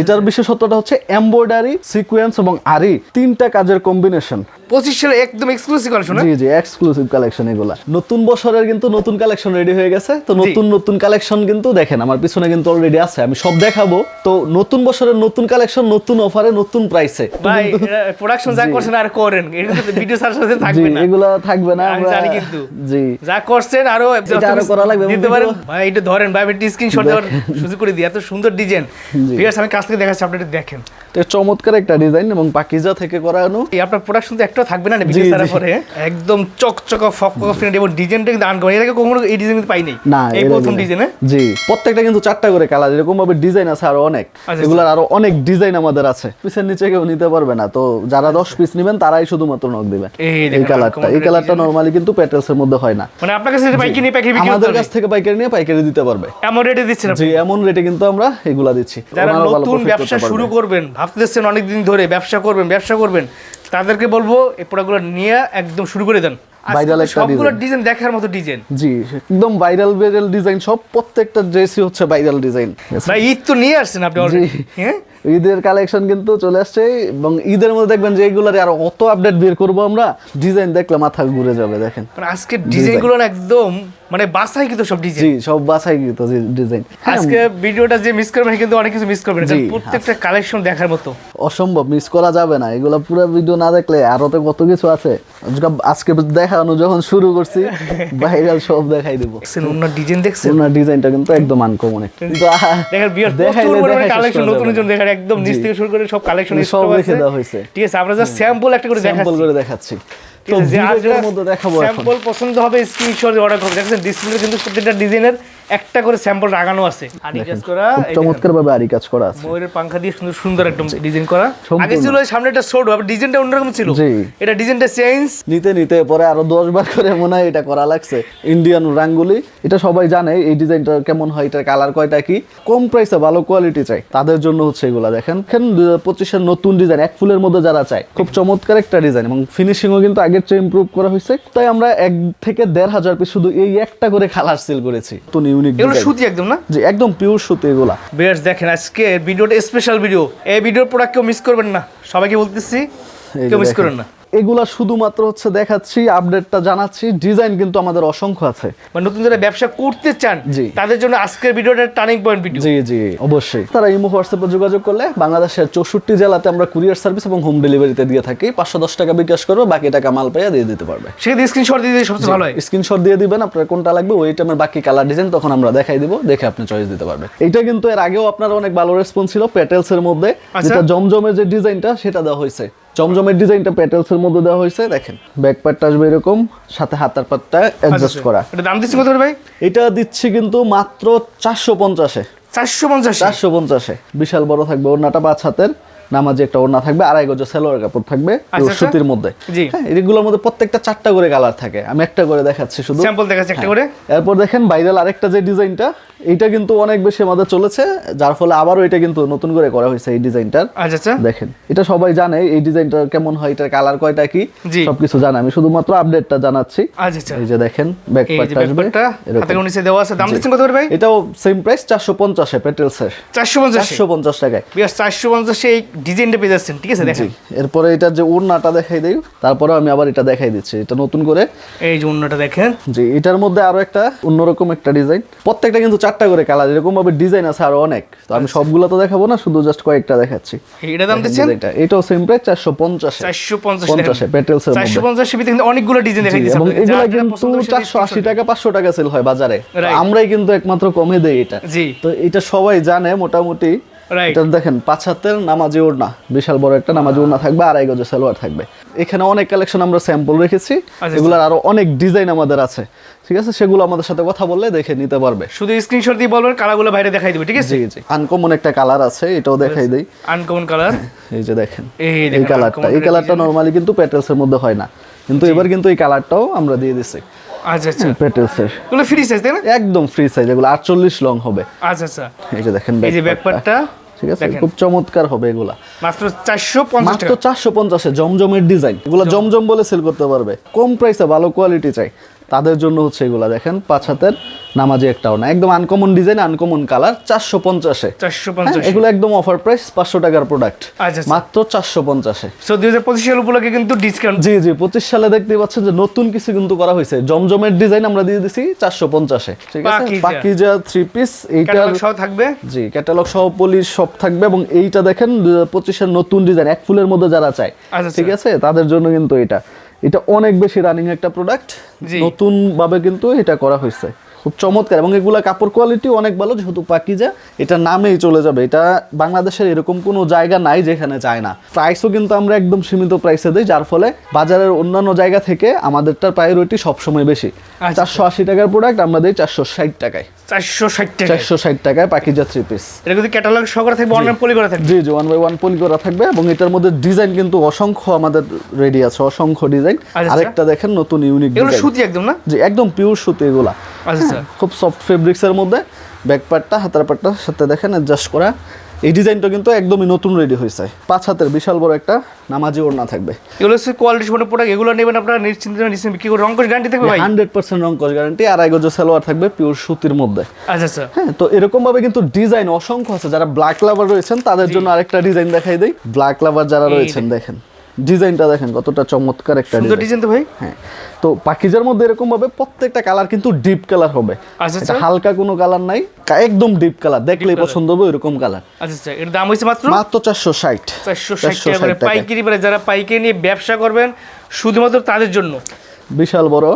এটার বিশেষত্বটা হচ্ছে embroidery sequence এবং আরি তিনটা কাজের কম্বিনেশন পঁচিশ সালে একদম এক্সক্লুসিভ কালেকশন জি জি এক্সক্লুসিভ কালেকশন এগুলা। নতুন বছরের কিন্তু নতুন কালেকশন রেডি হয়ে গেছে। তো নতুন নতুন কালেকশন কিন্তু দেখেন আমার পিছনে কিন্তু অলরেডি আছে আমি সব দেখাবো। তো নতুন বছরের নতুন কালেকশন নতুন অফারে নতুন প্রাইসে ভাই প্রোডাকশন যা করছেন আর করেন ভিডিও সার সাথে থাকবে না। এগুলা থাকবে না আমরা জানি কিন্তু। জি। যা করছেন আরও আরও করা লাগবে, দিতে পারেন। ভাই এটা ধরেন ভাই আমি স্ক্রিনশট দেওয়ার সুযোগ করে দিই এত সুন্দর ডিজাইন ভিউয়ার্স আমি কাছ থেকে দেখাচ্ছি আপনি দেখেন। তো চমৎকার একটা ডিজাইন এবং পাকিজা থেকে করানো এই আপনার প্রোডাকশন তো একটাও থাকবে না ভিডিও জি, পরে। একদম চকচকা ফকফকা ফ্রেন্ড এবং ডিজাইনটা কিন্তু আনকমন এর আগে কখনো এই ডিজাইন কিন্তু পাই নাই না এই প্রথম। ডিজাইনে জি প্রত্যেকটা কিন্তু চারটা করে কালার এরকম ভাবে ডিজাইন আছে আরও অনেক। আচ্ছা। এগুলার আরও অনেক ডিজাইন আমাদের আছে। পিসের নিচে কেউ নিতে পারবে না তো যারা দশ পিস নেবেন তারাই শুধুমাত্র নক দিবেন এই কালারটা এই কালারটা। নরমালি কিন্তু পেটেলস এর মধ্যে হয় না। মানে আপনার কাছে পাইকারি নিয়ে পাইকারি বিক্রি আমাদের কাছ থেকে পাইকারি নিয়ে পাইকারি দিতে পারবে। এমন রেটে দিচ্ছেন আপনি? জি এমন রেটে কিন্তু আমরা এগুলা দিচ্ছি। যারা নতুন ব্যবসা শুরু করবেন ভাবতেছেন অনেকদিন ধরে ব্যবসা করবেন ব্যবসা করবেন তাদেরকে বলব এই প্রোডাক্টগুলো নিয়ে একদম শুরু করে দেন। একটা সবগুলো ডিজাইন দেখার মতো ডিজাইন জি একদম ভাইরাল ভাইরাল ডিজাইন সব প্রত্যেকটা ড্রেসই হচ্ছে ভাইরাল ডিজাইন ভাই ঈদ তো নিয়ে আসছেন আপনি অলরেডি হ্যাঁ? ঈদের কালেকশন কিন্তু চলে আসছে এবং ঈদের মধ্যে দেখবেন যে এগুলার আরও অত আপডেট বের করব আমরা। ডিজাইন দেখলে মাথা ঘুরে যাবে দেখেন। আজকে ডিজাইনগুলো না একদম মানে বাসাই কিন্তু সব ডিজাইন জি সব বাছাই গীত ডিজাইন আজকে ভিডিওটা যে মিস করবেন কিন্তু অনেক কিছু মিস করবেন। কারণ প্রত্যেকটা কালেকশন দেখার মতো। অসম্ভব মিস করা যাবে না। এগুলো পুরো ভিডিও না দেখলে আরও তো কত কিছু আছে। আজকে- দেখানো যখন শুরু করছি ভাইরাল সব দেখাই দিব। অন্য ডিজাইন দেখছেন? ওনার ডিজাইনটা কিন্তু একদম আনকমন কিন্তু দেখেন বিয়ার প্রচুর দেখাই কালেকশন নতুন নতুন দেখার একদম নিচ থেকে শুরু করে সব কালেকশন সব রেখে দেওয়া হয়েছে। ঠিক আছে আমরা জাস্ট স্যাম্পল একটা করে দেখাচ্ছি। স্যাম্পল করে দেখাচ্ছি। তো যে আজকের ভিডিওর মধ্যে দেখাবো এখন। স্যাম্পল পছন্দ হবে স্ক্রিনশট অর্ডার করবে। দেখেন ডিসপ্লে কিন্তু প্রত্যেকটা ডিজাইনের একটা করে স্যাম্পল লাগানো আছে। আদি কাজ করা চমৎকার ভাবে আরি কাজ করা আছে। ময়ূরের পাংখা দিয়ে সুন্দর সুন্দর একদম ডিজাইন করা। আগে ছিল ওই সামনে একটা ছোট আবার ডিজাইনটা অন্যরকম ছিল। জি। এটা ডিজাইনটা চেঞ্জ নিতে নিতে পরে আরও দশ বার করে মনে হয় এটা করা লাগছে। ইন্ডিয়ান রাঙ্গুলি এটা সবাই জানে এই ডিজাইনটা কেমন হয় এটার কালার কয়টা কি। কম প্রাইসে ভালো কোয়ালিটি চাই। তাদের জন্য হচ্ছে এগুলা দেখেন। দেখেন দুই হাজার পঁচিশের নতুন ডিজাইন এক ফুলের মধ্যে যারা চায় খুব চমৎকার একটা ডিজাইন এবং ফিনিশিংও কিন্তু আগের চেয়ে ইমপ্রুভ করা হয়েছে। তাই আমরা এক থেকে দেড় হাজার পিস শুধু এই একটা করে কালার সেল করেছি। তো ইউনিক এগুলো সুতি একদম না? জি একদম পিওর সুতি এগুলা। বেশ দেখেন আজকে ভিডিওটা স্পেশাল ভিডিও এই ভিডিওর প্রোডাক্ট কেউ মিস করবেন না। সবাইকে বলতেছি করেন না। এগুলা শুধুমাত্র হচ্ছে দেখাচ্ছি আপডেটটা জানাচ্ছি ডিজাইন কিন্তু আমাদের অসংখ্য আছে। মানে নতুন যারা ব্যবসা করতে চান জি। তাদের জন্য আজকের ভিডিওটা টার্নিং পয়েন্ট ভিডিও জি জি অবশ্যই। তারা ইমো হোয়াটসঅ্যাপে যোগাযোগ করলে বাংলাদেশের চৌষট্টি জেলাতে আমরা কুরিয়ার সার্ভিস এবং হোম ডেলিভারিতে দিয়ে থাকি। পাঁচশো দশ টাকা বিকাশ করবে বাকি টাকা মাল পেয়ে দিয়ে দিতে পারবে। সেক্ষেত্রে স্ক্রিনশট দিয়ে দিলে সবচেয়ে ভালো হয়। স্ক্রিনশট দিয়ে দিবেন আপনার কোনটা লাগবে ওই টাইমের বাকি কালার ডিজাইন তখন আমরা দেখাই দিব দেখে আপনি চয়েস দিতে পারবেন। এটা কিন্তু এর আগেও আপনার অনেক ভালো রেসপন্স ছিল পেটেলস এর মধ্যে আচ্ছা। যেটা জমজমের যে ডিজাইনটা সেটা দেওয়া হয়েছে। জমজমের ডিজাইনটা পেটেলস এর মধ্যে দেওয়া হয়েছে দেখেন। ব্যাক পার্টটা আসবে এরকম সাথে হাতার পাটটা অ্যাডজাস্ট করা। এটা দাম দিচ্ছি কত ভাই? এটা দিচ্ছি কিন্তু মাত্র চারশো পঞ্চাশে। চারশো পঞ্চাশ? চারশো পঞ্চাশে। বিশাল বড় থাকবে ওড়নাটা পাঁচ হাতের। নামাজি একটা ওড়না থাকবে আড়াই গজ সেলোয়ার কাপড় থাকবে আচ্ছা, আচ্ছা। সুতির মধ্যে। হ্যাঁ এগুলোর মধ্যে প্রত্যেকটা চারটা করে কালার থাকে। আমি একটা করে দেখাচ্ছি শুধু। স্যাম্পল দেখাচ্ছি একটা করে। এরপর দেখেন ভাইরাল আরেকটা যে ডিজাইনটা এইটা কিন্তু অনেক বেশি আমাদের চলেছে যার ফলে আবারও এটা কিন্তু নতুন করে করা হয়েছে এই ডিজাইনটার। আচ্ছা আচ্ছা। দেখেন এটা সবাই জানে এই ডিজাইনটা কেমন হয় এটার কালার কয়টা কি সবকিছু জানে। আমি শুধুমাত্র আপডেটটা জানাচ্ছি। আচ্ছা আচ্ছা। এই যে দেখেন ব্যাক পার্টটা আসবে। হাতে নিচে দেওয়া আছে দাম দিচ্ছেন কত করে ভাই? এটাও সেম প্রাইস চারশো পঞ্চাশে চারশো পঞ্চাশ। চারশো পঞ্চাশ টাকায়। বিয়াস চারশো পঞ্চাশে এই ডিজাইনটা পেয়ে যাচ্ছেন ঠিক আছে দেখেন। এরপরে এটার যে ওড়নাটা দেখাই দেই তারপরে আমি আবার এটা দেখাই দিচ্ছি। এটা নতুন করে। এই যে অন্যটা দেখেন। জি এটার মধ্যে আরও একটা অন্যরকম একটা ডিজাইন। প্রত্যেকটা কিন্তু চারটা করে কালার এরকম ভাবে ডিজাইন আছে আরও অনেক। তো আমি সবগুলো তো দেখাবো না শুধু জাস্ট কয়েকটা দেখাচ্ছি। এটা দাম দিচ্ছেন? ডিজাইনটা। এটাও সেম প্রাইস চারশো পঞ্চাশে। চারশো পঞ্চাশ পঞ্চাশে পেটেলস এর চারশো মধ্যে ভিতরে অনেকগুলো ডিজাইন দেখাই জি, এবং। এগুলা কিন্তু পছন্দ হবে সেটা চারশো আশি screenshot টাকা পাঁচশো টাকা সেল হয় বাজারে। আমরাই কিন্তু একমাত্র কমে দেই এটা। জি। তো এটা সবাই জানে মোটামুটি। এটা দেখেন পাঁচ হাতের নামাজি ওড়না বিশাল বড় একটা নামাজি ওড়না থাকবে আড়াই গজের সালোয়ার থাকবে। এখানে অনেক কালেকশন আমরা স্যাম্পল রেখেছি আচ্ছা। এগুলোর আরও অনেক ডিজাইন আমাদের আছে। ঠিক আছে? সেগুলো আমাদের সাথে কথা বললে দেখে নিতে পারবে। শুধু স্ক্রিনশট দিয়ে বলবেন কালারগুলো বাইরে দেখাই দিবে ঠিক আছে? জি জি। আনকমন একটা কালার আছে এটাও দেখাই দেই। আনকমন কালার এই যে দেখেন এই কালারটা এই কালারটা নরমালি কিন্তু পেটেলস এর মধ্যে হয় না। কিন্তু এবার কিন্তু এই কালারটাও আমরা দিয়ে দিছি। আচ্ছা আচ্ছা। পেটেলস এগুলো ফ্রি সাইজ তাই না? একদম ফ্রি সাইজ এগুলো লং হবে। আচ্ছা আচ্ছা। এই যে দেখেন এই যে ঠিক আছে খুব চমৎকার হবে এগুলা। মাত্র মাত্র জমজমের ডিজাইন এগুলো জমজম বলে সেল করতে পারবে। কম প্রাইসে ভালো কোয়ালিটি চাই। তাদের জন্য হচ্ছে এগুলা দেখেন পাঁচ হাতের নামাজি একটাও না একদম আনকমন ডিজাইন আনকমন কালার চারশো পঞ্চাশে। এগুলো একদম অফার প্রাইস পাঁচশো টাকার প্রোডাক্ট আচ্ছা, আচ্ছা। মাত্র চারশো পঞ্চাশে। দুই হাজার পঁচিশ সাল উপলক্ষে কিন্তু ডিসকাউন্ট জি জি পঁচিশ সালে দেখতে পাচ্ছেন যে নতুন কিছু কিন্তু করা হয়েছে। জমজমের ডিজাইন আমরা দিয়ে দিছি চারশো পঞ্চাশে। ঠিক আছে? পাকিজা। পাকিজা থ্রি পিস এইটা সহ থাকবে? জি ক্যাটালগ সহ পলিশ সব থাকবে এবং এইটা দেখেন পঁচিশের নতুন ডিজাইন এক ফুলের মধ্যে যারা চায়। আচ্ছা, ঠিক আছে? তাদের জন্য কিন্তু এটা। এটা অনেক বেশি রানিং একটা প্রোডাক্ট। নতুন ভাবে কিন্তু এটা করা হয়েছে। খুব চমৎকার। এবং এগুলা কাপড় কোয়ালিটি অনেক ভালো যেহেতু পাকিজা এটা নামেই চলে যাবে। এটা বাংলাদেশের এরকম কোনো জায়গা নাই যেখানে চায় না। প্রাইসও কিন্তু আমরা একদম সীমিত প্রাইসে দিই যার ফলে বাজারের অন্যান্য জায়গা থেকে আমাদেরটার প্রায়োরিটি সবসময় বেশি। আচ্ছা। চারশো আশি টাকার প্রোডাক্ট আমরা দিই চারশো ষাট টাকায়। চারশো ষাট টাকা চারশো ষাট টাকায় পাকিজা থ্রি পিস এটা কিন্তু ক্যাটালগ সহকারে থাকবে অনলাইন পলি করা থাকবে। জি জি ওয়ান বাই ওয়ান পলি করা থাকবে এবং এটার মধ্যে ডিজাইন কিন্তু অসংখ্য আমাদের রেডি আছে অসংখ্য ডিজাইন আচ্ছা। আরেকটা দেখেন নতুন ইউনিক এগুলো সুতি একদম না? জি একদম পিওর সুতি এগুলা। আচ্ছা আচ্ছা। খুব সফট ফেব্রিক্সের মধ্যে ব্যাক পার্টটা হাতার পার্টটার সাথে দেখেন অ্যাডজাস্ট করা। এই ডিজাইনটা কিন্তু একদমই নতুন রেডি হয়েছে। পাঁচ হাতের বিশাল বড় একটা নামাজি ওড়না থাকবে। এগুলো হচ্ছে কোয়ালিটি সম্পন্ন প্রোডাক্ট এগুলো নেবেন আপনারা নিশ্চিন্তে নিশ্চিন্ত বিক্রি করে রঙ্কশ গ্যারান্টি থাকবে ভাই? হান্ড্রেড পার্সেন্ট রং কস গ্যারান্টি আর গজ সালোয়ার থাকবে পিওর সুতির মধ্যে। আচ্ছা আচ্ছা। হ্যাঁ তো এরকম ভাবে কিন্তু ডিজাইন অসংখ্য আছে। যারা ব্ল্যাক লাভার রয়েছেন তাদের জন্য আরেকটা ডিজাইন দেখাই দেই। ব্ল্যাক লাভার যারা রয়েছেন দেখেন। ডিজাইনটা দেখেন কতটা চমৎকার একটা সুন্দর ডিজাইন। তো ভাই? হ্যাঁ তো পাকিজার মধ্যে এরকম ভাবে প্রত্যেকটা কালার কিন্তু ডিপ কালার হবে। আচ্ছা, আচ্ছা। হালকা কোনো কালার নাই একদম ডিপ কালার। দেখলেই পছন্দ হবে এরকম কালার। আচ্ছা আচ্ছা। এর দাম হয়েছে মাত্র? মাত্র চারশো ষাট। চারশো ষাট টাকা। করে পাইকারি মানে যারা পাইকারি নিয়ে ব্যবসা করবেন শুধুমাত্র তাদের জন্য। বিশাল বড়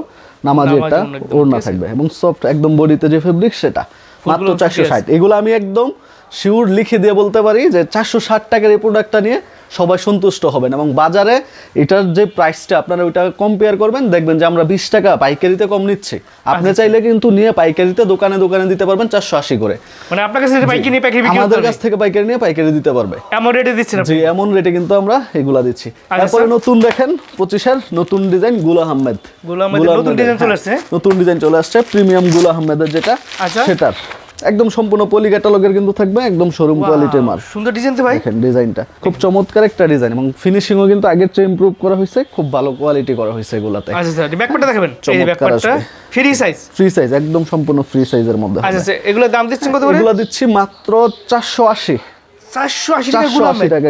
নামাজি একটা ওড়না। থাকবে এবং সফট একদম বডিতে যে ফেব্রিক সেটা। মাত্র ফুলগুলো চারশো ঠিক ষাট। এগুলো আমি একদম শিওর লিখে দিয়ে বলতে পারি যে চারশো ষাট টাকার এই প্রোডাক্টটা নিয়ে সবাই সন্তুষ্ট হবেন এবং বাজারে এটার যে প্রাইসটা আপনারা ওইটা কম্পেয়ার করবেন দেখবেন যে আমরা বিশ টাকা পাইকারিতে কম নিচ্ছি। আপনি চাইলে কিন্তু নিয়ে পাইকারিতে দোকানে দোকানে দিতে পারবেন চারশো আশি করে। মানে আপনার কাছে পাইকারি নিয়ে পাইকারি আমাদের কাছ থেকে পাইকারি নিয়ে পাইকারি দিতে পারবে। এমন রেটে দিচ্ছেন জি এমন রেটে কিন্তু আমরা এগুলা দিচ্ছি। আচ্ছা, তারপরে নতুন দেখেন পঁচিশের নতুন ডিজাইন গুল আহমেদ। গুল আহমেদের গুল নতুন ডিজাইন চলে হ্যাঁ, আসছে? নতুন ডিজাইন চলে আসছে প্রিমিয়াম গুল আহমেদের যেটা আচ্ছা। সেটার। একদম সম্পূর্ণ পলি ক্যাটালগের কিন্তু থাকবে একদম শোরুম কোয়ালিটির মাল। সুন্দর ডিজাইন তো ভাই। দেখেন ডিজাইনটা খুব চমৎকার একটা ডিজাইন এবং ফিনিশিংও কিন্তু আগের চেয়ে ইমপ্রুভ করা হয়েছে খুব ভালো কোয়ালিটি করা হয়েছে এগুলাতে। আচ্ছা স্যার ব্যাকপ্যাকটা দেখাবেন। এই ব্যাকপ্যাকটা। ফ্রি সাইজ ফ্রি সাইজ একদম সম্পূর্ণ ফ্রি সাইজের মধ্যে আচ্ছা আচ্ছা এগুলোর দাম দিচ্ছেন কত করে? এগুলো দিচ্ছি মাত্র চারশো আশি চারশো আশি। টাকা আশি টাকা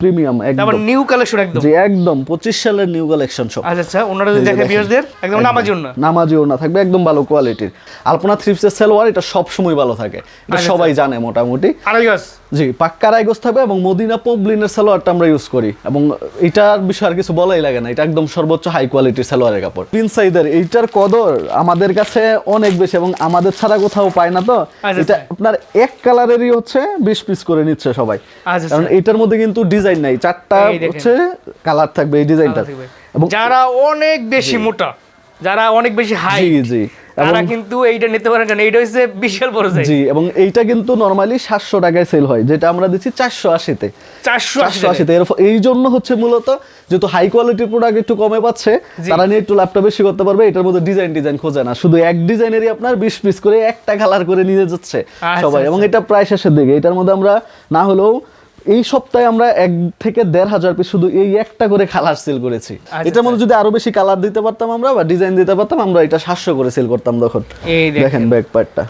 প্রিমিয়াম একদম। নিউ কালেকশন একদম। জি একদম পঁচিশ সালের নিউ কালেকশন সব। আচ্ছা আচ্ছা ওনারা যদি এই যে দেখে দেখেন। একদম নামাজি না নামাজি ওড়না থাকবে একদম ভালো কোয়ালিটির আলপনা থ্রিপসের সালোয়ার এটা সবসময় ভালো থাকে। এটা আচ্ছা, সবাই জানে মোটামুটি। আড়াই গজ। জি পাক্কা রাইগোস থাকবে এবং মদিনা পবলিনের সালোয়ারটা আমরা ইউজ করি। এবং এটার বিষয়ে আর কিছু বলাই লাগে না এটা একদম সর্বোচ্চ হাই কোয়ালিটির সালোয়ারের কাপড়। পিন সাইদের এইটার কদর আমাদের কাছে অনেক বেশি এবং আমাদের ছাড়া কোথাও পায় না তো। আচ্ছা, এটা আচ্ছা। আপনার এক কালারেরই হচ্ছে বিশ পিস করে নিচ্ছে সবাই। আচ্ছা, কারণ। এটার মধ্যে কিন্তু ডিজাইন নাই চারটা হচ্ছে কালার থাকবে এই ডিজাইনটা এবং যারা অনেক বেশি মোটা যারা অনেক বেশি হাই জি জি। তারা কিন্তু এইটা নিতে পারেন কারণ এইটা হচ্ছে বিশাল বড় সাইজ জি এবং এইটা কিন্তু নর্মালি সাতশো টাকায় সেল হয় যেটা আমরা দিচ্ছি চারশো আশিতে। চারশো আশি চারশো আশিতে। এর ফ- এই জন্য হচ্ছে মূলত যেহেতু হাই কোয়ালিটির প্রোডাক্ট একটু কমে পাচ্ছে তারা নিয়ে একটু লাভটা বেশি করতে পারবে এটার মধ্যে ডিজাইন ডিজাইন খোঁজে না। শুধু এক ডিজাইনেরই আপনার বিশ পিস করে একটা কালার করে নিয়ে যাচ্ছে আচ্ছা, সবাই এবং আচ্ছা। এটা প্রায় শেষের দিকে। এটার মধ্যে আমরা না হলেও এই সপ্তাহে আমরা এক থেকে দেড় হাজার পিস শুধু এই একটা করে কালার সেল করেছি। এটা এটার মধ্যে যদি আরও বেশি কালার দিতে পারতাম আমরা বা ডিজাইন দিতে পারতাম আমরা এটা সাতশো করে সেল করতাম তখন। দেখেন। ব্যাক পার্টটা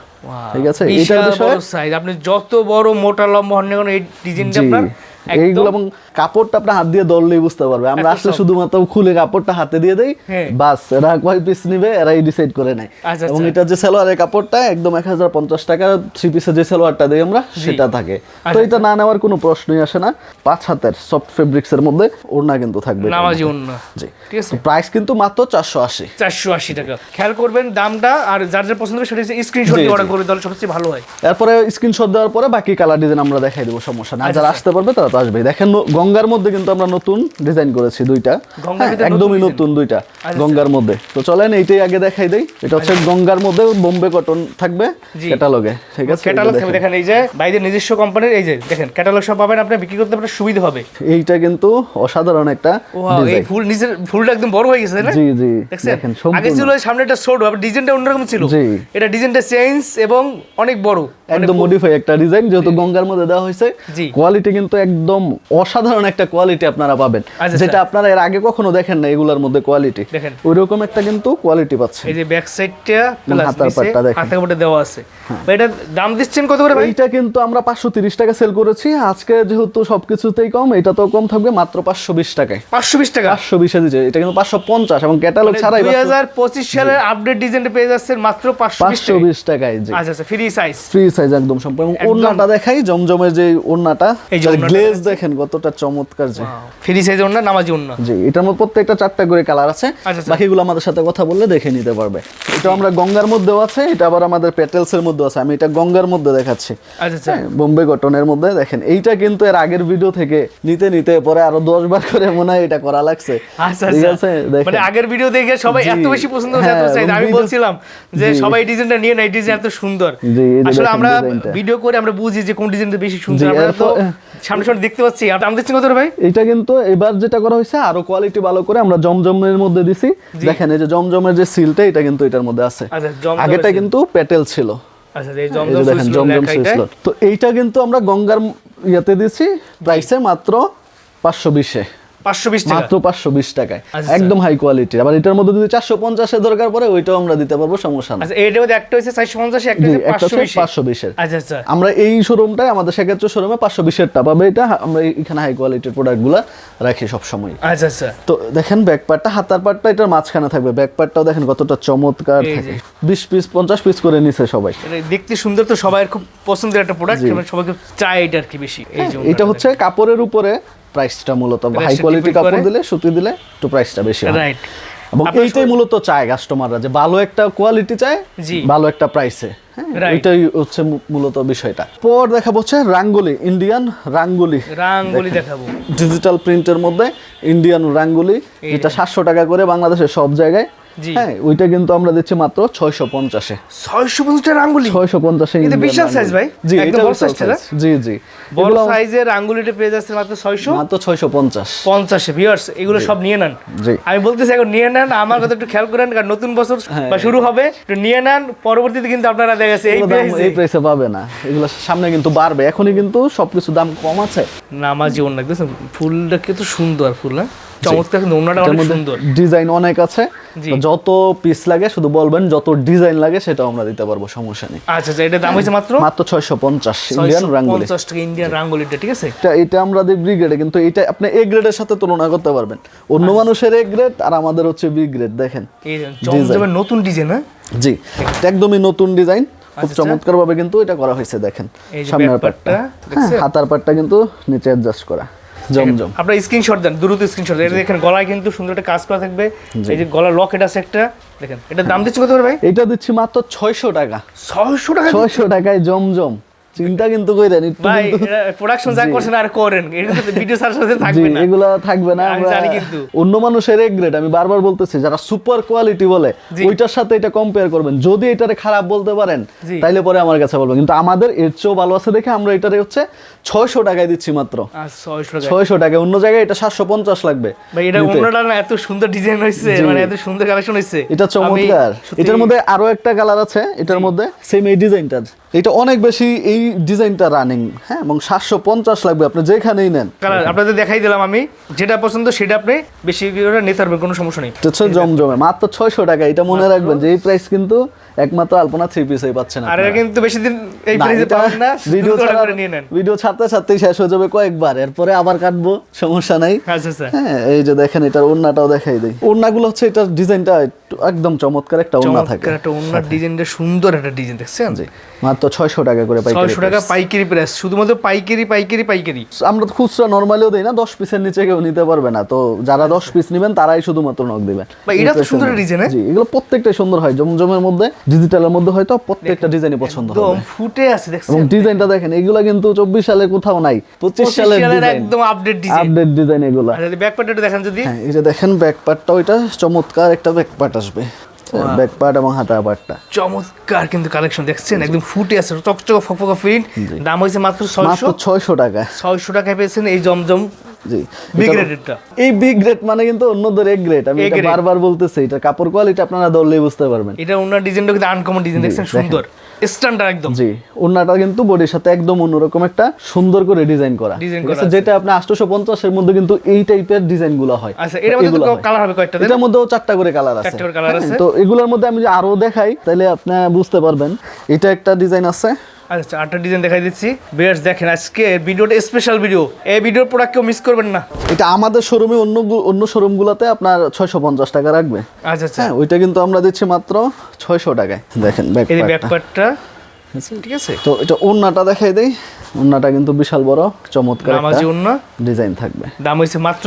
ঠিক আছে? এটার বিষয়ে আপনি যত বড় মোটা লম্বা হন না কেন এই ডিজাইনটা আপনার এইগুলো এবং কাপড়টা আপনার হাত দিয়ে ধরলেই বুঝতে পারবে। আমরা আসলে শুধুমাত্র খুলে কাপড়টা হাতে দিয়ে দেই হ্যাঁ। বাস এরা কয় পিস নিবে এরাই ডিসাইড করে নেয়। আচ্ছা, এবং আচ্ছা। এটা যে সালোয়ারের কাপড়টা একদম এক হাজার পঞ্চাশ টাকা থ্রি পিসের যে সালোয়ারটা দিই আমরা সেটা থাকে। তো আচ্ছা, এটা না নেওয়ার কোনো প্রশ্নই আসে না। পাঁচ হাতের সফট ফেব্রিক্স এর মধ্যে ওড়না কিন্তু থাকবে। নামাজি মধ্যে। জি। ঠিক আছে। প্রাইস কিন্তু মাত্র চারশো আশি। চারশো আশি টাকা। খেয়াল করবেন দামটা আর যার যার পছন্দ হবে সেটা স্ক্রিনশট দিয়ে অর্ডার করে তাহলে সবচেয়ে ভালো হয়। এরপরে স্ক্রিনশট দেওয়ার পরে বাকি কালার ডিজাইন আমরা দেখাই দেবো সমস্যা না যারা আসতে পারবে তারা তো আসবে। দেখেন গঙ্গার মধ্যে কিন্তু আমরা নতুন ডিজাইন করেছি দুইটা। হ্যাঁ, একদমই নতুন দুইটা আচ্ছা। গঙ্গার মধ্যে। তো চলেন এইটাই আগে দেখাই দেই। এটা হচ্ছে গঙ্গার মধ্যে বোম্বে কটন থাকবে ক্যাটালগে ঠিক আছে ক্যাটালগ থাকবে দেখেন। এই যে বাইরের নিজস্ব কোম্পানির এই যে দেখেন ক্যাটালগ সব পাবেন আপনি বিক্রি করতে আপনার সুবিধা হবে। এইটা কিন্তু অসাধারণ একটা এই ফুল নিজের ফুলটা একদম বড় হয়ে গেছে না? জি জি। দেখেন আগে ছিল সামনে একটা ছোট আবার ডিজাইনটা অন্যরকম ছিল। জি। এটা ডিজাইনটা চেঞ্জ এবং অনেক বড় একদম মডিফাই একটা ডিজাইন যেহেতু গঙ্গার মধ্যে দেওয়া হয়েছে। কোয়ালিটি কিন্তু একদম একদম অসাধারণ একটা কোয়ালিটি আপনারা পাবেন। আচ্ছা, যেটা আপনারা এর আগে কখনো দেখেন না এগুলোর মধ্যে কোয়ালিটি। ওই রকম একটা কিন্তু কোয়ালিটি পাচ্ছেন। এই যে ব্যাক সাইডটা প্লাস হাতার পাটটা দেখেন। হাতার পাটে দেওয়া আছে। ভাই এটা দাম দিচ্ছেন কত করে ভাই? এইটা কিন্তু আমরা পাঁচশো তিরিশ টাকা সেল করেছি। আজকে যেহেতু সবকিছুতেই কম এটা তো কম থাকবে মাত্র পাঁচশো বিশ টাকায়। পাঁচশো বিশ টাকা? পাঁচশো বিশে দিচ্ছে। এটা কিন্তু পাঁচশো পঞ্চাশ এবং ক্যাটালগ ছাড়াই দুই হাজার পঁচিশ সালের আপডেট ডিজাইনটা পেয়ে যাচ্ছেন মাত্র পাঁচশো বিশ পাঁচশো বিশ টাকায় জি। আচ্ছা আচ্ছা ফ্রি সাইজ ফ্রি সাইজ একদম সম্পূর্ণ। ওড়নাটা দেখাই জমজমের যে ওড়নাটা এই গ্লেজ দেখেন কতটা চমৎকার যে। ফ্রি সাইজ নামাজি জি এটার মধ্যে প্রত্যেকটা চারটা করে কালার আছে। আচ্ছা, আচ্ছা। বাকিগুলো আমাদের সাথে কথা বললে দেখে নিতে পারবে। এটা আমরা গঙ্গার মধ্যেও আছে এটা আবার আমাদের পেটেলস এর আছে। আমি এটা গঙ্গার মধ্যে দেখাচ্ছি। আচ্ছা আচ্ছা। হ্যাঁ, বোম্বে কটনের মধ্যে দেখেন এইটা কিন্তু এর আগের ভিডিও থেকে নিতে নিতে পরে আরও দশ বার করে মনে হয় এটা করা লাগছে। ঠিক আছে? মানে আগের ভিডিও দেখে সবাই এত বেশি পছন্দ হ্যাঁ, আমি বলছিলাম যে। সবাই ডিজাইনটা নিয়ে নেয় ডিজাইন এত সুন্দর। আসলে আমরা ভিডিও করে আমরা বুঝি যে কোন ডিজাইনটা বেশি সুন্দর। আমরা তো সামনে সামনে দেখতে পাচ্ছি। দাম দিচ্ছেন কত ভাই? এটা কিন্তু এবার যেটা করা হয়েছে আরও কোয়ালিটি ভালো করে আমরা জমজমের মধ্যে দিছি। দেখেন এই যে জমজমের যে সিলটা এটা কিন্তু এটার মধ্যে আছে। আচ্ছা আগেটা কিন্তু পেটেল ছিল। আচ্ছা তো এইটা কিন্তু আমরা গঙ্গার ইয়াতে দিছি প্রাইসে মাত্র পাঁচশো বিশে। 520 টাকা মাত্র পাঁচশো বিশ টাকায়। আচ্ছা। একদম হাই কোয়ালিটির আবার এটার মধ্যে যদি চারশো পঞ্চাশের দরকার পড়ে ওইটাও আমরা দিতে পারব সমস্যা না আচ্ছা এটার মধ্যে একটা হচ্ছে 450 একটা একটা পাঁচশো বিশের আচ্ছা আচ্ছা। আমরা এই শোরুমটায় আমাদের সেক্ষেত্রে শোরুমে পাঁচশো বিশেরটা পাবে। এটা আমরা এখানে হাই কোয়ালিটির প্রোডাক্টগুলো রাখি সবসময় আচ্ছা আচ্ছা। তো দেখেন ব্যাক পার্টটা হাতার পার্টটা এটার মাঝখানে থাকবে। ব্যাক পার্টটাও দেখেন কতটা চমৎকার থাকে। বিশ পিস পঞ্চাশ পিস করে নিছে সবাই। দেখতে সুন্দর তো সবাই খুব পছন্দের একটা প্রোডাক্ট সবাইকে চাই এটা আর কি বেশি। এই এটা হচ্ছে কাপড়ের উপরে প্রাইসটা মূলত হাই কোয়ালিটি কাপড় দিলে সুতি দিলে একটু প্রাইসটা বেশি হয়। রাইট এবং এইটাই মূলত চায় কাস্টমাররা যে ভালো একটা কোয়ালিটি চায় জি। ভালো একটা প্রাইসে হ্যাঁ? এটাই হচ্ছে মূলত বিষয়টা। পর দেখাবো হচ্ছে রাঙ্গুলি ইন্ডিয়ান রাঙ্গুলি। রাঙ্গুলি দেখাবো। ডিজিটাল প্রিন্টের মধ্যে ইন্ডিয়ান রাঙ্গুলি এটা সাতশো টাকা করে বাংলাদেশের সব জায়গায়। হ্যাঁ ওইটা কিন্তু আমরা দিচ্ছি মাত্র ছয়শো পঞ্চাশে। 650 টাকা রাঙ্গুলি ছয়শো পঞ্চাশে কিন্তু বিশাল size ভাই। জি এটা বড় না? জি জি। বড় সাইজের আঙ্গুলিটা পেয়ে যাচ্ছে মাত্র 600 মাত্র ছয়শো পঞ্চাশ। 50 এ ভিউয়ার্স এগুলো সব নিয়ে নেন। জি। আমি বলতেছি এখন নিয়ে নেন আমার কথা একটু খেয়াল করেন কারণ নতুন বছর হ্যাঁ। বা শুরু হবে একটু নিয়ে নেন পরবর্তীতে কিন্তু আপনারা দেখা গেছে এই এই প্রাইসে পাবে না। এগুলো সামনে কিন্তু বাড়বে। এখনই কিন্তু সবকিছু দাম কম আছে। না নামাজি অন্য দেখছেন ফুলটা কত সুন্দর ফুল না চমৎকার অনেক সুন্দর। ডিজাইন অনেক আছে। যত পিস লাগে শুধু বলবেন যত ডিজাইন লাগে সেটাও আমরা দিতে পারব সমস্যা নেই। আচ্ছা আচ্ছা এটা দাম হয়েছে মাত্র? মাত্র ছয়শো পঞ্চাশ ইন্ডিয়ান রাঙ্গুলি। 650 টাকা ইন্ডিয়ান রাঙ্গুলিটা ঠিক আছে? এটা এটা আমরা বি গ্রেডে কিন্তু এটা আপনি এ গ্রেডের সাথে তুলনা করতে পারবেন। অন্য আচ্ছা। মানুষের এ গ্রেড আর আমাদের হচ্ছে বি গ্রেড দেখেন। এই নতুন ডিজাইন হ্যাঁ? জি একদমই নতুন ডিজাইন। খুব আচ্ছা। চমৎকার ভাবে কিন্তু এটা করা হয়েছে দেখেন। সামনের পাটটা। হ্যাঁ? হাতার পাটটা কিন্তু নিচে অ্যাডজাস্ট করা। জমজম। আপনারা স্ক্রিনশট দেন দ্রুত স্ক্রিনশট এটা দেখেন গলায় কিন্তু সুন্দর একটা কাজ করা থাকবে। এই যে গলার লকেট আছে একটা। দেখেন এটা দাম দিচ্ছে কত করে ভাই? এটা দিচ্ছি মাত্র ছয়শো টাকা। 600 টাকা ছয়শো টাকায় জমজম। চিন্তা কিন্তু কইরেন একটু ভাই প্রোডাকশন যা করছেন আর করেন ভিডিও সার সাথে থাকবে না। এগুলো থাকবে না আমি আমরা জানি কিন্তু। অন্য মানুষের এক গ্রেড আমি বারবার বলতেছি যারা সুপার কোয়ালিটি বলে ওইটার সাথে এটা কম্পেয়ার করবেন। যদি এটারে খারাপ বলতে পারেন। তাইলে পরে আমার কাছে বলবেন। কিন্তু আমাদের এর চেয়েও ভালো আছে দেখে আমরা এটারে হচ্ছে ছয়শো টাকায় দিচ্ছি মাত্র। আর 600 টাকা টাকায় অন্য জায়গায় এটা সাতশো পঞ্চাশ লাগবে। ভাই এটা অন্যটা না এত সুন্দর ডিজাইন হয়েছে জি। মানে এত সুন্দর কালেকশন হয়েছে। এটা চমৎকার। এটার মধ্যে আরও একটা কালার আছে এটার মধ্যে সেম এই ডিজাইনটার এটা অনেক বেশি এই ডিজাইনটা রানিং হ্যাঁ এবং সাতশো পঞ্চাশ লাগবে আপনি যেখানেই নেন। কালার আপনাদের দেখাই দিলাম আমি যেটা পছন্দ সেটা আপনি বেশি করে নিতে পারবেন কোনো সমস্যা নেই। হচ্ছে জমজমে মাত্র ছয়শো টাকা এটা মনে রাখবেন যে এই প্রাইস কিন্তু একমাত্র আলপনা থ্রি পিসই পাচ্ছেন আর কিন্তু বেশি দিন এই না, প্রাইসে পাবেন না ভিডিও ছাড়া নিয়ে নেন। ভিডিও ছাড়তে ছাড়তেই শেষ হয়ে যাবে কয়েকবার। এরপরে আবার কাটবো সমস্যা নাই। আচ্ছা আচ্ছা। হ্যাঁ এই যে দেখেন এটার ওড়নাটাও দেখাই দেই। ওড়নাগুলো হচ্ছে এটার ডিজাইনটা একদম চমৎকার একটা ওড়না থাকে। একটা অন্য ডিজাইনটা সুন্দর একটা ডিজাইন দেখছেন? জি মাত্র ছয়শো টাকা করে পাইকারি ছয়শো টাকা পাইকারি প্রাইস শুধুমাত্র পাইকারি পাইকারি পাইকারি। আমরা তো খুচরা নর্মালিও দেই না দশ পিসের নিচে কেউ নিতে পারবে না। তো যারা দশ পিস নেবেন তারাই শুধুমাত্র নক দিবেন। এটা তো সুন্দর ডিজাইন হ্যাঁ? জি এগুলো প্রত্যেকটাই সুন্দর হয় জমজমের মধ্যে। ডিজিটালের মধ্যে হয়তো প্রত্যেকটা ডিজাইনই পছন্দ হবে। একদম ফুটে আছে দেখছেন? এবং ডিজাইনটা দেখেন এগুলো কিন্তু চব্বিশ সালে কোথাও নাই পঁচিশ পঁচিশ সালের সালের ডিজাইন একদম আপডেট ডিজাইন আপডেট ডিজাইন এগুলো। আচ্ছা ব্যাক পার্টটা দেখেন যদি। হ্যাঁ এই যে দেখেন ব্যাক পার্টটা ওইটা চমৎকার একটা ব্যাক পার্ট আসবে ব্যাক পার্ট এবং হাতা পার্টটা চমৎকার কিন্তু কালেকশন দেখছেন? একদম ফুটে আছে চকচক ফকফকা প্রিন্ট দাম হয়েছে মাত্র ছয়শো মাত্র ছয়শো। টাকা ছয়শো টাকায় পেয়েছেন এই জমজম জি। এই গ্রেড মানে কিন্তু অন্যদের এক গ্রেড আমি এটা বারবার বলতেছি এটা কাপড় কোয়ালিটি আপনারা ধরলেই বুঝতে পারবেন। এটা অন্য ডিজাইনটা কিন্তু আনকমন ডিজাইন দেখছেন? সুন্দর। স্ট্যান্ডার্ড একদম। জি ওন্নাটা কিন্তু বডির সাথে একদম অন্যরকম একটা সুন্দর করে ডিজাইন করা। যেটা আপনি পঞ্চাশের মধ্যে কিন্তু এই টাইপের ডিজাইনগুলো হয়। আচ্ছা এটার মধ্যে এগুলো কালার হবে কয়েকটা এটার মধ্যেও চারটা করে কালার আছে। হ্যাঁ, আছে। তো এগুলোর মধ্যে আমি আরও দেখাই তাহলে আপনি বুঝতে পারবেন। এটা একটা ডিজাইন আছে। আচ্ছা আটটা ডিজাইন দেখাই দিচ্ছি। বেয়ার্স দেখেন আজকে ভিডিওটা স্পেশাল ভিডিও এই ভিডিওর প্রোডাক্ট কেউ মিস করবেন না। এটা আমাদের শোরুমে অন্য অন্য শোরুম গুলাতে আপনার ছয়শো পঞ্চাশ টাকা রাখবে। আচ্ছা আচ্ছা। হ্যাঁ ওইটা কিন্তু আমরা দিচ্ছি মাত্র ছয়শো টাকায়। দেখেন এই ঠিক আছে? তো এটা ওন্নাটা দেখাই দেই। ওন্নাটা কিন্তু বিশাল বড় চমৎকার নামাজি ডিজাইন থাকবে। দাম মাত্র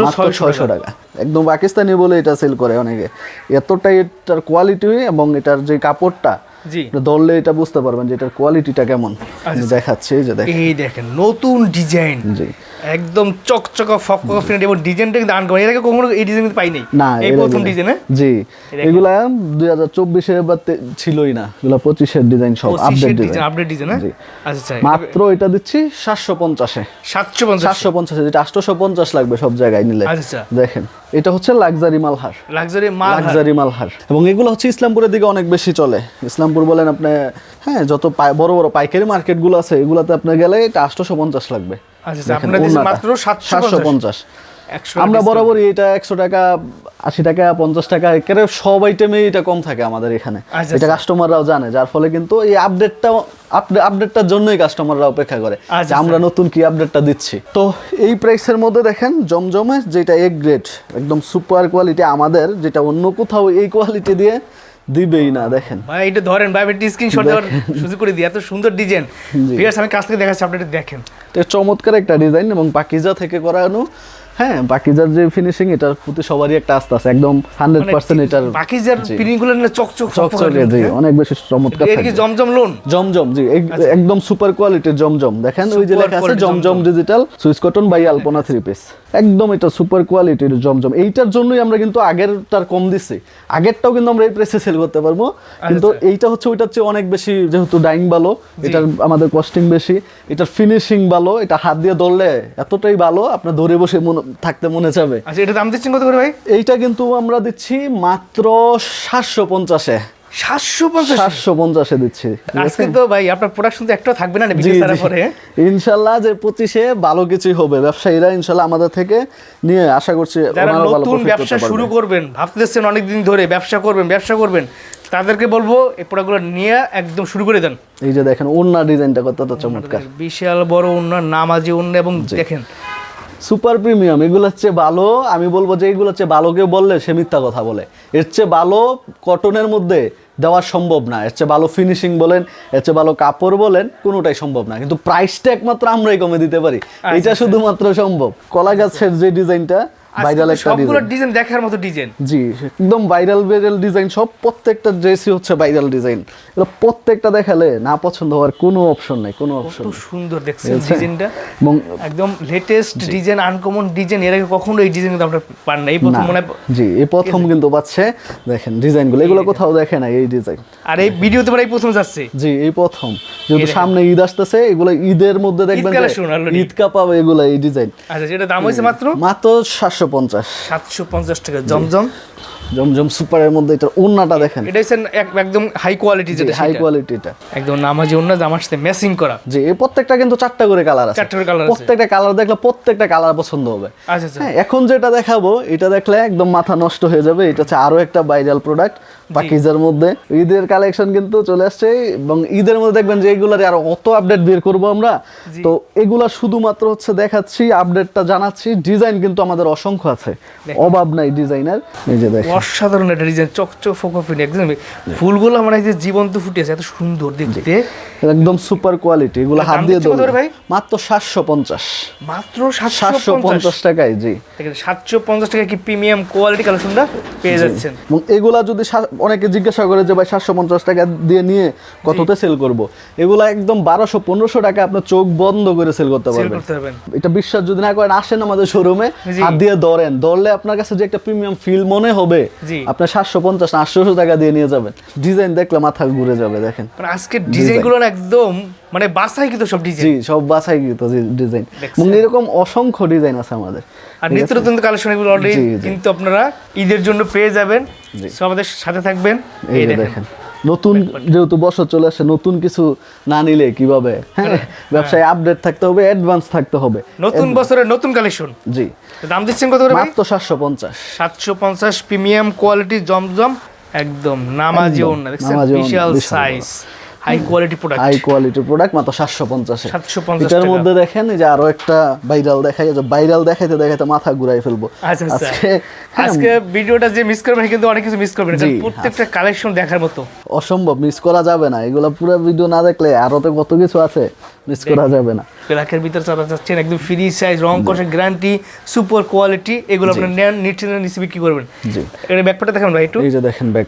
টাকা। একদম পাকিস্তানি বলে এটা সেল করে অনেকে। এতটাই এটার কোয়ালিটি এবং এটার যে কাপড়টা জি। ধরলে এটা বুঝতে পারবেন যে এটার কোয়ালিটিটা কেমন। আমি দেখাচ্ছি এই যে দেখেন। এই দেখেন নতুন ডিজাইন জি। একদম চকচকা ফকফকা প্রিন্ট এবং ডিজাইনটা কিন্তু আনকমন এর আগে কখনো এই ডিজাইন পাই নাই না এই প্রথম ডিজাইন জি। এগুলা দুই হাজার চব্বিশে বা ছিলই না। এগুলা পঁচিশের ডিজাইন সব আপডেট ডিজাইন আপডেট ডিজাইন। আচ্ছা আচ্ছা। মাত্র এটা দিচ্ছি সাতশো পঞ্চাশে। সাতশো পঞ্চাশ। সাতশো পঞ্চাশে যেটা আটশোশো পঞ্চাশ লাগবে সব জায়গায় নিলে। আচ্ছা আচ্ছা। দেখেন। এটা হচ্ছে লাক্সারি মালহার। লাক্সারি মাল লাক্সারি মালহার। এবং এগুলো হচ্ছে ইসলামপুরের দিকে অনেক বেশি চলে। ইসলামপুর বলেন আপনি হ্যাঁ যত বড় বড় পাইকারি মার্কেটগুলো আছে এগুলোতে আপনি গেলে এটা আটশোশো পঞ্চাশ লাগবে। আচ্ছা আচ্ছা। মাত্র সাতশো পঞ্চাশ। আমরা বরাবরই এটা একশো টাকা আশি টাকা পঞ্চাশ টাকা একেবারে সব আইটেমে এটা কম থাকে আমাদের এখানে। আচ্ছা, এটা আচ্ছা। কাস্টমাররাও জানে যার ফলে কিন্তু এই আপডেটটা আপডেটটার জন্যই কাস্টমাররা অপেক্ষা করে আচ্ছা, যে আমরা নতুন কি আপডেটটা দিচ্ছি। তো এই প্রাইসের মধ্যে দেখেন জমজমে যেটা এক গ্রেড একদম সুপার কোয়ালিটি আমাদের যেটা অন্য কোথাও এই কোয়ালিটি দিয়ে দিবেই না দেখেন। ভাই এটা ধরেন ভাই আমি স্ক্রিনশট দেওয়ার সুযোগ করে দিই এত সুন্দর ডিজাইন আছে আমি কাছ থেকে দেখাচ্ছি আপনাদের দেখেন। এটা চমৎকার একটা ডিজাইন এবং পাকিজা থেকে করানো হ্যাঁ পাকিজার যে ফিনিশিং এটার প্রতি সবারই একটা আস্থা আছে। একদম হান্ড্রেড পার্সেন্ট এটার বাকি যার জি। প্রিন্টগুলো না চকচক চকচকে জি অনেক বেশি চমৎকার কি জমজম লোন জমজম জি একদম সুপার কোয়ালিটির জমজম। দেখেন ওই যে লেখা আছে জমজম। Digital Swiss cotton by Alpana three piece একদম এটা সুপার কোয়ালিটির জমজম। এইটার জন্যই আমরা কিন্তু আগেরটার কম দিছি। আগেরটাও কিন্তু আমরা এই প্রেসে সেল করতে পারব। কিন্তু আচ্ছা। এইটা হচ্ছে ওইটার চেয়ে অনেক বেশি যেহেতু ডাইং ভালো এটার আমাদের কস্টিং বেশি। এটার ফিনিশিং ভালো এটা হাত দিয়ে ধরলে এতটাই ভালো আপনার ধরে বসে মনে- থাকতে মনে যাবে আচ্ছা এটা দাম দিচ্ছেন কত করে ভাই? এইটা কিন্তু আমরা দিচ্ছি মাত্র সাতশো পঞ্চাশে। সাতশো পঞ্চাশ? সাতশো পঞ্চাশে দিচ্ছি। আজকে তো ভাই আপনার প্রোডাক্ট শুনতে একটা থাকবে না জি, ভিডিও ছাড়া জি। পরে। ইনশাল্লাহ যে পঁচিশে ভালো কিছুই হবে। ব্যবসায়ীরা ইনশাল্লাহ আমাদের থেকে নিয়ে আশা করছি যারা নতুন ব্যবসা শুরু করবেন ভাবতেছেন অনেকদিন ধরে ব্যবসা করবেন ব্যবসা করবেন তাদেরকে বলব এই প্রোডাক্টগুলো নিয়ে একদম শুরু করে দেন। এই যে দেখেন ওন্না ডিজাইনটা কতটা চমৎকার। বিশাল বড় উন্নয়ন নামাজি উন্ন এবং দেখেন সুপার প্রিমিয়াম এগুলো হচ্ছে ভালো আমি বলব যে এগুলো হচ্ছে ভালো কেউ বললে সে মিথ্যা কথা বলে। এর চেয়ে ভালো কটনের মধ্যে দেওয়া সম্ভব না এর চেয়ে ভালো ফিনিশিং বলেন এর চেয়ে ভালো কাপড় বলেন কোনোটাই সম্ভব না। কিন্তু প্রাইসটা একমাত্র আমরাই কমে দিতে পারি। এটা শুধুমাত্র সম্ভব। কলা গাছের যে ডিজাইনটা ভাইরাল একটা সবগুলো ডিজাইন দেখার মতো ডিজাইন জি একদম ভাইরাল ভাইরাল ডিজাইন সব প্রত্যেকটা ড্রেসই হচ্ছে ভাইরাল ডিজাইন এটা প্রত্যেকটা দেখালে না পছন্দ হওয়ার কোনো অপশন নাই কোনো অপশন কত সুন্দর দেখছেন ডিজাইনটা এবং একদম লেটেস্ট ডিজাইন আনকমন ডিজাইন এর আগে কখনো এই ডিজাইন কিন্তু আপনারা পান না এই প্রথম মনে জি এই প্রথম কিন্তু পাচ্ছে। দেখেন ডিজাইনগুলো এগুলো কোথাও দেখে না এই ডিজাইন আর এই ভিডিওতে মানে প্রথম যাচ্ছে। জি এই প্রথম। যেহেতু সামনে ঈদ আসতেছে এগুলো ঈদের মধ্যে দেখবেন। ঈদ কাপাবে এগুলো এই ডিজাইন আচ্ছা যেটা দাম হয়েছে মাত্র? মাত্র সাতশো পঞ্চাশ। সাতশো পঞ্চাশ টাকা জমজম? জমজম সুপারের মধ্যে এটার ওন্নাটা দেখেন। এটা হচ্ছে একদম হাই কোয়ালিটি যেটা হাই। কোয়ালিটিটা একদম নামাজি অন্য জামার সাথে ম্যাচিং করা। যে এই প্রত্যেকটা কিন্তু চারটা করে কালার আছে। চারটা করে কালার আছে। প্রত্যেকটা কালার দেখলে প্রত্যেকটা কালার পছন্দ হবে। আচ্ছা আচ্ছা। হ্যাঁ এখন যেটা দেখাবো এটা দেখলে একদম মাথা নষ্ট হয়ে যাবে। এটা হচ্ছে আরও একটা বাইরাল প্রোডাক্ট পাকিজার মধ্যে? ঈদের কালেকশন কিন্তু চলে আসছে এবং ঈদের মধ্যে দেখবেন যে এগুলার আরও অত আপডেট বের করব আমরা। তো এগুলা শুধুমাত্র হচ্ছে দেখাচ্ছি আপডেটটা জানাচ্ছি। ডিজাইন কিন্তু আমাদের অসংখ্য আছে। অভাব নাই ডিজাইনার। এই যে দেখেন। অসাধারণ একটা ডিজাইন চকচক ফোকা ফিন একদম ফুলগুলো মানে যে জীবন্ত ফুটে আছে এত সুন্দর দেখতে। একদম সুপার কোয়ালিটি এগুলো হাত দিয়ে করে ভাই? মাত্র সাতশো পঞ্চাশ। মাত্র সাতশো সাতশো পঞ্চাশ পঞ্চাশ টাকায় জি। সাতশো পঞ্চাশ টাকা কি প্রিমিয়াম কোয়ালিটি কালেকশনটা পেয়ে যাচ্ছেন। এবং এগুলা যদি অনেকে জিজ্ঞাসা করে যে ভাই সাতশো পঞ্চাশ টাকা দিয়ে নিয়ে কততে সেল করব? এগুলা একদম বারোশো পনেরোশো টাকা আপনার চোখ বন্ধ করে সেল করতে পারবেন। এটা বিশ্বাস যদি না করেন আসেন আমাদের শোরুমে হাত দিয়ে ধরেন। ধরলে আপনার কাছে যে একটা প্রিমিয়াম ফিল মনে হবে আপনার সাতশো পঞ্চাশ আটশোশো টাকা দিয়ে নিয়ে যাবেন। ডিজাইন দেখলে মাথা ঘুরে যাবে দেখেন। মানে আজকের ডিজাইনগুলো না একদম মানে বাসাই কিন্তু সব ডিজাইন জি সব বাছাই গীত ডিজাইন? এবং এরকম অসংখ্য ডিজাইন আছে আমাদের। আর নিত্য নতুন কালেকশন এগুলো অলরেডি। কিন্তু আপনারা ঈদের জন্য পেয়ে যাবেন। সো আমাদের সাথে থাকবেন। এই দেখেন। নতুন যেহেতু বছর চলে আসে নতুন কিছু না নিলে কীভাবে? হ্যাঁ ব্যবসায় আপডেট থাকতে হবে অ্যাডভান্স থাকতে হবে। নতুন বছরের নতুন কালেকশন জি। দাম দিচ্ছেন কত করে মাত্র সাতশো পঞ্চাশ। সাতশো পঞ্চাশ প্রিমিয়াম কোয়ালিটি জমজম একদম নামাজি ওড়না দেখছেন? বিশাল size high quality product high quality product মাত্র সাতশো পঞ্চাশে 750 এটার মধ্যে দেখেন যে আরও একটা ভাইরাল দেখাই যে ভাইরাল দেখাইতে দেখাইতে মাথা ঘুরাই ফেলব। আচ্ছা আচ্ছা। আজকে হ্যাঁ, আজকে ভিডিওটা যে মিস করবেন কিন্তু অনেক কিছু মিস করবেন। কারণ প্রত্যেকটা কালেকশন দেখার মতো। অসম্ভব মিস করা যাবে না। এগুলো পুরো ভিডিও না দেখলে আরও তো কত কিছু আছে। মিস করা যাবে না। ব্ল্যাকের ভিতরে চালা যাচ্ছেন একদম ফ্রি সাইজ রং কষের গ্যারান্টি সুপার কোয়ালিটি এগুলো আপনার নেন নিচ্ছেন নিচে বিক্রি করবেন। জি। এটা ব্যাকপাটটা দেখেন ভাই একটু। এই যে দেখেন ব্যাক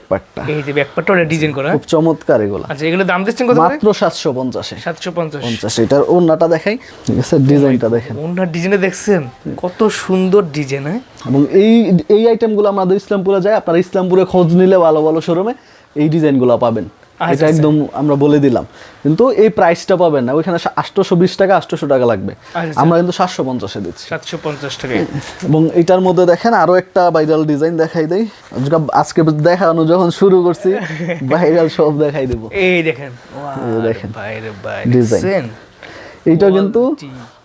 এই যে ব্যাকপাটটা ওটা ডিজাইন করা। খুব চমৎকার এগুলো। আচ্ছা এগুলো দাম দিচ্ছেন কত মাত্র সাতশো পঞ্চাশে। সাতশো পঞ্চাশ। পঞ্চাশ এটার ওড়নাটা দেখাই ঠিক আছে? ডিজাইনটা দেখেন। ওনার ডিজাইনে দেখছেন? কত সুন্দর ডিজাইন হ্যাঁ? এবং এই এই আইটেমগুলো আমাদের ইসলামপুরে যায় আপনারা ইসলামপুরে খোঁজ নিলে ভালো ভালো শোরুমে এই ডিজাইনগুলো পাবেন। এটা একদম আমরা বলে দিলাম। কিন্তু এই প্রাইসটা পাবেন না ওইখানে আটশোশো বিশ টাকা আটশোশো টাকা লাগবে। আচ্ছা। আমরা কিন্তু সাতশো পঞ্চাশে দিচ্ছি। সাতশো পঞ্চাশ টাকায় এবং এটার মধ্যে দেখেন আরও একটা ভাইরাল ডিজাইন দেখাই দেই। আজকে- দেখানো যখন শুরু করছি ভাইরাল সব দেখাই দেবো। এই দেখেন। দেখেন। বাইরে এইটা কিন্তু।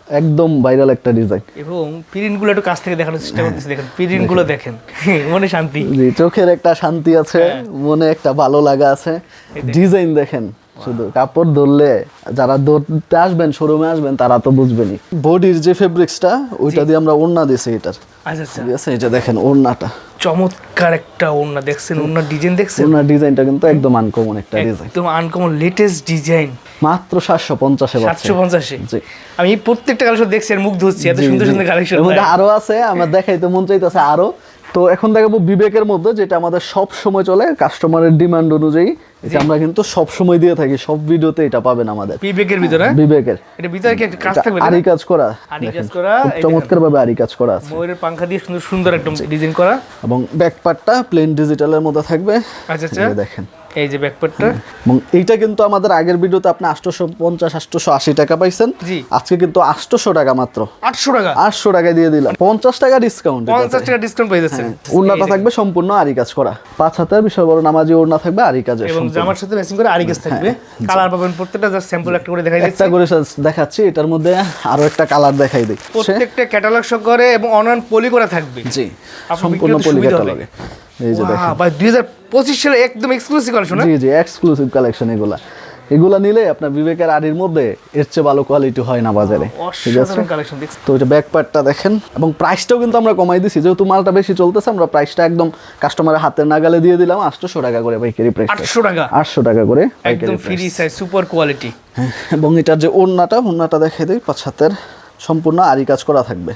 একদম ভাইরাল একটা ডিজাইন এবং প্রিন্টগুলো একটু কাছ থেকে দেখানোর চেষ্টা করতেছি দেখেন প্রিন্টগুলো দেখেন। মনে শান্তি। জি চোখের একটা শান্তি আছে মনে একটা ভালো লাগা আছে। ডিজাইন দেখেন। শুধু কাপড় ধরলে যারা ধরতে আসবেন শোরুমে আসবেন তারা তো বুঝবেনই। বডির যে ফেব্রিক্সটা ওইটা দিয়ে আমরা ওড়না দিছি এটার আচ্ছা আচ্ছা। ঠিক আছে এটা দেখেন ওড়নাটা। চমৎকার একটা ওড়না দেখছেন ওড়নার ডিজাইন দেখছেন? ওড়নার ডিজাইনটা কিন্তু একদম আনকমন একটা ডিজাইন একদম আনকমন লেটেস্ট ডিজাইন মাত্র জি। আমি প্রত্যেকটা কালেকশন দেখছি আর মুগ্ধ হচ্ছি এত সুন্দর সুন্দর কালেকশন এর মধ্যে আরও আছে আমরা দেখাইতে মন চাইতেছে আরও। তো এখন দেখাবো বিবেকের মধ্যে যেটা আমাদের সব সময় চলে কাস্টমারের ডিমান্ড অনুযায়ী এটা আমরা কিন্তু সব সময় দিয়ে থাকি সব ভিডিওতে এটা পাবেন আমাদের। বিবেকের ভিতরে? বিবেকের। এটা ভিতরে কি একটা কাজ থাকবে? আরি কাজ করা আরি কাজ করা, চমৎকার ভাবে আরি কাজ করা আছে। ময়ূরের পাংখা দিয়ে সুন্দর সুন্দর একদম ডিজাইন করা। এবং ব্যাক পার্টটা প্লেন ডিজিটালের মধ্যে থাকবে। আচ্ছা আচ্ছা। দেখেন। এই যে ব্যাকপার্টটা এবং এইটা কিন্তু আমাদের আগের ভিডিওতে আপনি আটশোশো পঞ্চাশ আটশোশো আশি টাকা পাইছেন। জি। আজকে কিন্তু আটশোশো টাকা মাত্র। আটশো টাকা? আটশো টাকায় দিয়ে দিলাম। পঞ্চাশ টাকা ডিসকাউন্ট পঞ্চাশ টাকা ডিসকাউন্ট পেয়ে যাচ্ছেন। ওড়নাটা থাকবে সম্পূর্ণ আরি কাজ করা। পাঁচ হাতের বিশাল বড় নামাজি ওড়না থাকবে আরি কাজের এবং জামার সাথে ম্যাচিং করে আরি গাছ থাকবে। কালার পাবেন প্রত্যেকটা জাস্ট স্যাম্পল একটা করে দেখাই দিচ্ছি। একটা করে দেখাচ্ছি এটার মধ্যে আরও একটা কালার দেখাই দিই প্রত্যেকটা ক্যাটালগ সহ করে এবং অনলাইন পলি করা থাকবে। জি সম্পূর্ণ পলি। ক্যাটালগে এই যে দেখেন। ভাই পঁচিশ সালে একদম এক্সক্লুসিভ কালেকশন জি জি এক্সক্লুসিভ কালেকশন এগুলা। এগুলা নিলে আপনার বিবেকের আড়ির মধ্যে এর চেয়ে ভালো কোয়ালিটি হয় না বাজারে ঠিক আছে? তো এটা ব্যাক পার্টটা দেখেন এবং প্রাইসটাও কিন্তু আমরা কমাই দিছি। যেহেতু মালটা বেশি চলতেছে আমরা প্রাইসটা একদম কাস্টমারের হাতের নাগালে দিয়ে দিলাম আটশোশো টাকা করে পাইকারি প্রাইস আটশো টাকা? আটশো টাকা করে একদম ফ্রি সাইজ সুপার কোয়ালিটি হ্যাঁ, এবং এটার যে ওড়নাটা ওড়নাটা দেখে দিই পাঁচ হাতের সম্পূর্ণ আরি কাজ করা থাকবে।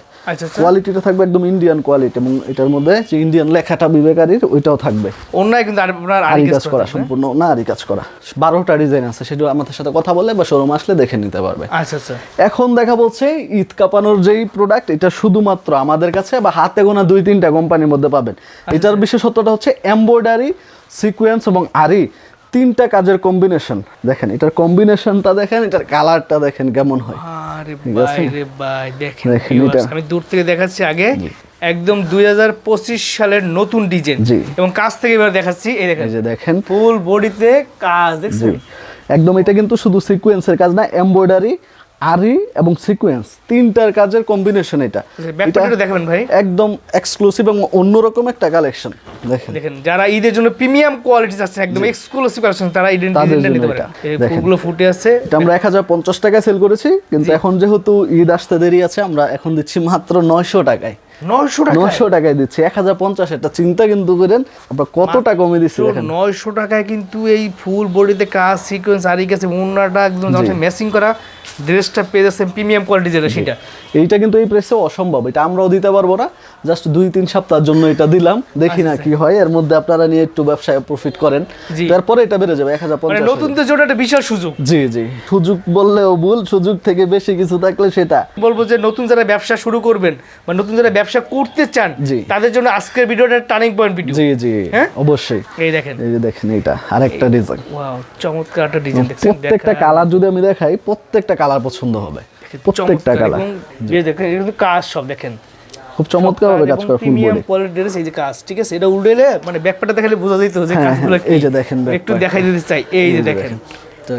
কোয়ালিটিটা থাকবে একদম ইন্ডিয়ান কোয়ালিটি এবং এটার মধ্যে যে ইন্ডিয়ান লেখাটা বিবেকারির ওইটাও থাকবে। অন্যায় কিন্তু আপনার আরি কাজ করা সম্পূর্ণ না আরি কাজ করা। বারোটা ডিজাইন আছে সেটা আমাদের সাথে কথা বলে বা শোরুম আসলে দেখে নিতে পারবে। আচ্ছা আচ্ছা। এখন দেখা বলছে ঈদ কাপানোর যেই প্রোডাক্ট এটা শুধুমাত্র আমাদের কাছে বা হাতে গোনা দুই তিনটা কোম্পানির মধ্যে পাবেন। এটার বিশেষত্বটা হচ্ছে এমব্রয়ডারি সিকোয়েন্স এবং আরি। তিনটা কাজের কম্বিনেশন দেখেন এটার কম্বিনেশনটা দেখেন এটার কালারটা দেখেন কেমন হয়। আরে ভাই রে ভাই দেখেন। আমি দূর থেকে দেখাচ্ছি আগে। একদম দুই হাজার পঁচিশ সালের নতুন ডিজাইন। এবং কাজ থেকে এবার দেখাচ্ছি এই দেখেন। যে দেখেন। ফুল বডিতে কাজ দেখছেন? একদম এটা কিন্তু শুধু সিকুয়েন্সের কাজ না এমব্রয়ডারি আরি এবং সিকোয়েন্স তিনটার কাজের কম্বিনেশন এটা। দেখেন ভাই। একদম এক্সক্লুসিভ এবং অন্যরকম একটা কালেকশন দেখেন। দেখেন যারা ঈদের জন্য প্রিমিয়াম কোয়ালিটি আছে একদম এক্সক্লুসিভ কালেকশন তারা জন্য নিতে পারে। ফুলগুলো ফুটে আছে। এটা আমরা এক হাজার পঞ্চাশ টাকায় সেল করেছি কিন্তু এখন যেহেতু ঈদ আসতে দেরি আছে আমরা এখন দিচ্ছি মাত্র নয়শো টাকায়। নয়শো টাকায়? দিচ্ছি এক হাজার পঞ্চাশ এটা চিন্তা কিন্তু করেন আমরা কতটা কমে দিচ্ছি নয়শো টাকায় কিন্তু এই ফুল বডিতে কাজ সিকোয়েন্স আর গেছে উন্নাটা একদম ম্যাচিং করা ড্রেসটা পেয়ে প্রিমিয়াম কোয়ালিটি যেটা সেটা। এইটা কিন্তু এই প্রেসে অসম্ভব এটা আমরাও দিতে পারব না জাস্ট দুই তিন সপ্তাহের জন্য এটা দিলাম দেখি না কি হয় এর মধ্যে আপনারা নিয়ে একটু ব্যবসায় প্রফিট করেন। তারপরে এটা বেড়ে যাবে এক হাজার মানে পঞ্চাশ নতুনদের জন্য একটা বিশাল সুযোগ। জি জি। সুযোগ বললেও ভুল সুযোগ থেকে বেশি কিছু থাকলে সেটা। বলব যে নতুন যারা ব্যবসা শুরু করবেন বা নতুন যারা ব্যবসা করতে চান তাদের জন্য আজকের ভিডিওটা টার্নিং পয়েন্ট ভিডিও জি জি হ্যাঁ? অবশ্যই। এই দেখেন। এই যে দেখেন এটা আরেকটা ডিজাইন ওয়াও চমৎকার একটা ডিজাইন দেখছেন প্রত্যেকটা কালার যদি আমি দেখাই প্রত্যেকটা কালার পছন্দ হবে। প্রত্যেকটা কালার যে দেখেন এটা কিন্তু কাজ সব দেখেন। খুব চমৎকার ভাবে কাজ করা full premium body quality dress এই যে কাজ ঠিক আছে? এটা উল্টেলে মানে ব্যাকপাটা দেখালে বোঝা যেত যে হ্যাঁ, কাজগুলো হ্যাঁ, এই যে দেখেন একটু দেখাই দিতে চাই এই যে দেখেন।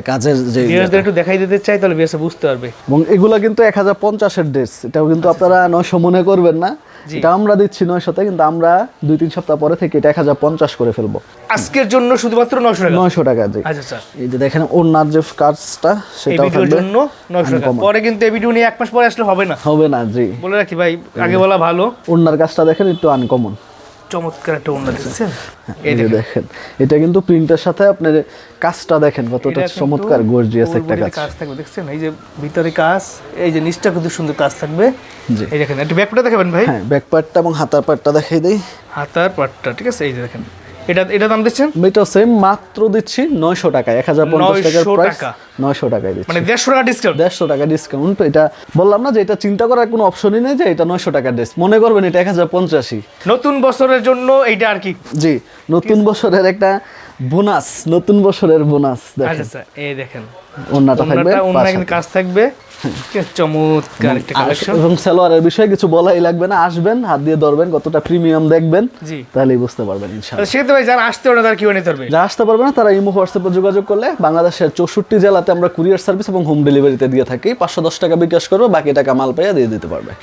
কাজের যে একটু দেখাই দিতে চাই তাহলে ভিউয়ার্স বুঝতে পারবে। এবং এগুলা কিন্তু এক হাজার পঞ্চাশের ড্রেস। এটাও কিন্তু আচ্ছা, আপনারা নয়শো মনে করবেন না। এটা আমরা দিচ্ছি কিন্তু আমরা দুই তিন সপ্তাহ পরে থেকে এটা এক হাজার পঞ্চাশ করে ফেলব। আজকের জন্য শুধুমাত্র 900 টাকা? নয়শো টাকা জি। আচ্ছা স্যার এই যে দেখেন ওনার যে কাজটা সেটাও থাকবে। জন্য 900 টাকা। পরে কিন্তু এই ভিডিও নিয়ে এক মাস পরে আসলে হবে না। হবে না জি। বলে রাখি ভাই আগে বলা ভালো। ওনার কাজটা দেখেন একটু আনকমন। চমৎকার একটা ওন্না দেখছেন? যে দেখেন। এটা কিন্তু প্রিন্টের সাথে আপনার কাজটা দেখেন কতটা চমৎকার গর্জিয়াস একটা কাজ। কাজ থাকবে দেখছেন? এই যে ভিতরে কাজ এই যে নিচটা কিন্তু সুন্দর কাজ থাকবে। জি। এই দেখেন একটু ব্যাকপাটা দেখাবেন ভাই? হ্যাঁ ব্যাক পার্টটা এবং হাতার পার্টটা দেখাই দেই। হাতার পার্টটা ঠিক আছে? এই যে দেখেন এটা এটা দাম দিচ্ছেন? এটা সেম মাত্র দিচ্ছি নয়শো টাকা এক হাজার পঞ্চাশ টাকার প্রাইস টাকা। নয়শো টাকায় দিচ্ছি। মানে দেড়শো টাকা ডিসকাউন্ট দেড়শো টাকা ডিসকাউন্ট এটা বললাম না যে এটা চিন্তা করার কোনো অপশনই নেই যে এটা নয়শো টাকার ড্রেস মনে করবেন এটা এক হাজার পঞ্চাশি নতুন বছরের জন্য এইটা আর কি? জি নতুন বছরের একটা বোনাস নতুন বছরের বোনাস আচ্ছা দেখেন। আচ্ছা এই দেখেন। ওন্নাটা থাকবে ওন্না। কাজ থাকবে। চমৎকার একটা কালেকশন এবং সালোয়ারের বিষয়ে কিছু বলাই লাগবে না আসবেন হাত দিয়ে ধরবেন কতটা প্রিমিয়াম দেখবেন তাহলেই বুঝতে পারবেন ইনশাআল্লাহ। সেক্ষেত্রে ভাই যারা আসতে পারে তারা কি নিতে পারবে? যারা আসতে পারবে না তারা ইমো হোয়াটসঅ্যাপে যোগাযোগ করলে বাংলাদেশের চৌষট্টি জেলাতে আমরা কুরিয়ার সার্ভিস এবং হোম ডেলিভারিতে দিয়ে থাকি। পাঁচশো দশ টাকা বিকাশ করবে বাকি টাকা মাল পাইয়া দিয়ে দিতে পারবে।